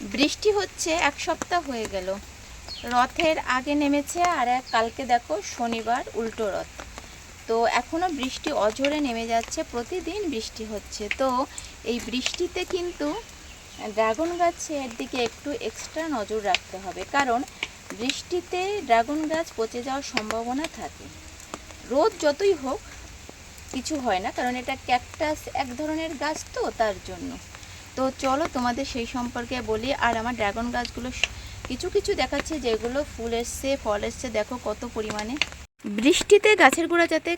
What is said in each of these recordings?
বৃষ্টি হচ্ছে, এক সপ্তাহ হয়ে গেল। রথের আগে নেমেছে আর এক, কালকে দেখো শনিবার উল্টো রথ। তো এখনও বৃষ্টি অঝরে নেমে যাচ্ছে, প্রতিদিন বৃষ্টি হচ্ছে। তো এই বৃষ্টিতে কিন্তু ড্রাগন গাছের দিকে একটু এক্সট্রা নজর রাখতে হবে, কারণ বৃষ্টিতে ড্রাগন গাছ পচে যাওয়ার সম্ভাবনা থাকে। রোদ যতই হোক, কিছু হয় না, কারণ এটা ক্যাকটাস এক ধরনের গাছ তো, তার জন্য। তো চলো তোমাদের সেই সম্পর্কে বলি। আর আমার ড্রাগন গাছগুলো কিছু কিছু দেখাচ্ছে যেগুলো ফুল এসছে, ফল এসছে। দেখো কত পরিমাণে। বৃষ্টিতে গাছের গোড়া যাতে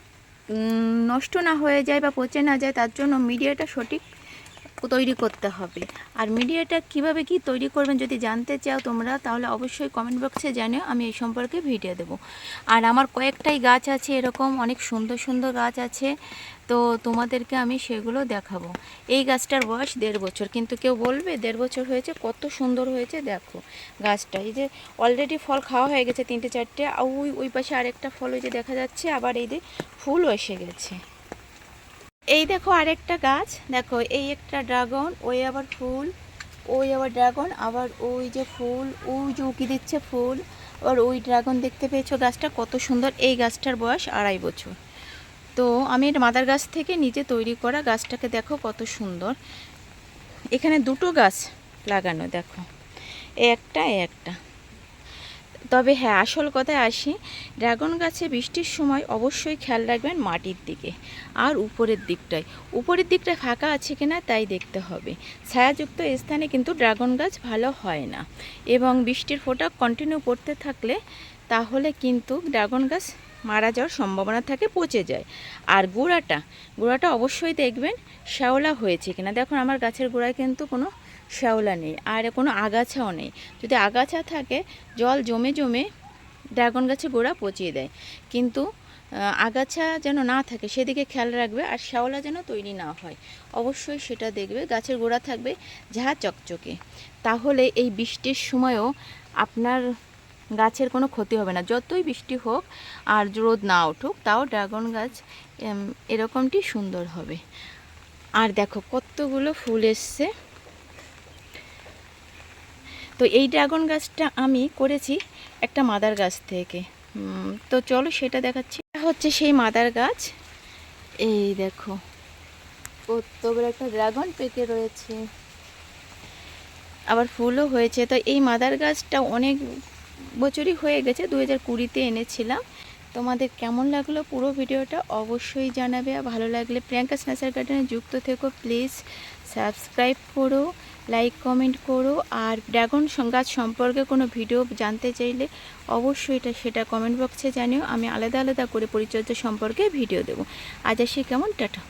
নষ্ট না হয়ে যায় বা পচে না যায়, তার জন্য মিডিয়াটা সঠিক তৈরি করতে হবে। আর মিডিয়াটা কীভাবে কি তৈরি করবেন যদি জানতে চাও তোমরা, তাহলে অবশ্যই কমেন্ট বক্সে জানিও, আমি এই সম্পর্কে ভিডিও দেব। আর আমার কয়েকটাই গাছ আছে এরকম, অনেক সুন্দর সুন্দর গাছ আছে, তো তোমাদেরকে আমি সেগুলো দেখাবো। এই গাছটার বয়স দেড় বছর, কিন্তু কেউ বলবে দেড় বছর হয়েছে, কত সুন্দর হয়েছে, দেখো গাছটা। এই যে অলরেডি ফল খাওয়া হয়ে গেছে তিনটে, চারটে ওই ওই পাশে আরেকটা ফল ওই যে দেখা যাচ্ছে, আবার এই যে ফুলও এসে গেছে। এই দেখো আরেকটা গাছ। দেখো, এই একটা ড্রাগন, ওই আবার ফুল, ওই আবার ড্রাগন, আবার ওই যে ফুল, ওই যে উঁকি দিচ্ছে ফুল, আবার ওই ড্রাগন দেখতে পেয়েছ গাছটা? কত সুন্দর। এই গাছটার বয়স আড়াই বছর। তো আমি এর মাদার গাছ থেকে নিজে তৈরি করা গাছটাকে দেখো কত সুন্দর। এখানে দুটো গাছ লাগানো, দেখো। একটা একটা। তবে হ্যাঁ আসল কথায় আসি, ড্রাগন গাছে বৃষ্টির সময় অবশ্যই খেয়াল রাখবেন মাটির দিকে। আর উপরের দিকটায়। উপরের দিকটায় ফাঁকা আছে কিনা তাই দেখতে হবে। ছায়াযুক্ত স্থানে কিন্তু ড্রাগন গাছ ভালো হয় না। এবং বৃষ্টির ফোঁটা কন্টিনিউ পড়তে থাকলে তাহলে কিন্তু ড্রাগন গাছ মারা যাওয়ার সম্ভাবনা থাকে, পচে যায়। আর গোড়াটা গোড়াটা অবশ্যই দেখবেন শ্যাওলা হয়েছে কিনা। দেখুন, আমার গাছের গোড়ায় কিন্তু কোনো শ্যাওলা নেই, আর কোনো আগাছাও নেই। যদি আগাছা থাকে, জল জমে জমে ড্রাগন গাছে গোড়া পচিয়ে দেয়। কিন্তু আগাছা যেন না থাকে, সেদিকে খেয়াল রাখবে আর শ্যাওলা যেন তৈরি না হয়। অবশ্যই সেটা দেখবে, গাছের গোড়া থাকবে ঝা চকচকে। তাহলে এই বৃষ্টির সময়ও আপনার গাছের কোনো ক্ষতি হবে না। যতই বৃষ্টি হোক আর রোদ না উঠুক, তাও ড্রাগন গাছ এরকমটি সুন্দর হবে। আর দেখো কতগুলো ফুল এসছে। তো এই ড্রাগন গাছটা আমি করেছি একটা মাদার গাছ থেকে। তো চলো সেটা দেখাচ্ছি। হচ্ছে সেই মাদার গাছ। এই দেখো কত বড় একটা ড্রাগন পেকে রয়েছে। আবার ফুলও হয়েছে। তো এই মাদার গাছটা অনেক বছরই হয়ে গেছে দু হাজার কুড়িতে এনেছিলাম। তোমাদের কেমন লাগল পুরো ভিডিওটা অবশ্যই জানাবে। আর ভালো লাগলে প্রিয়াঙ্কা স্ন্যাচার গার্ডেনে যুক্ত থেকো, প্লিজ। সাবস্ক্রাইব করো, লাইক, কমেন্ট করো। আর ড্রাগন গাছ সম্পর্কে কোনো ভিডিও জানতে চাইলে অবশ্যই এটা সেটা কমেন্ট বক্সে জানিও। আমি আলাদা আলাদা করে পরিচর্যা সম্পর্কে ভিডিও দেবো। আজ আসি কেমন? টাটা।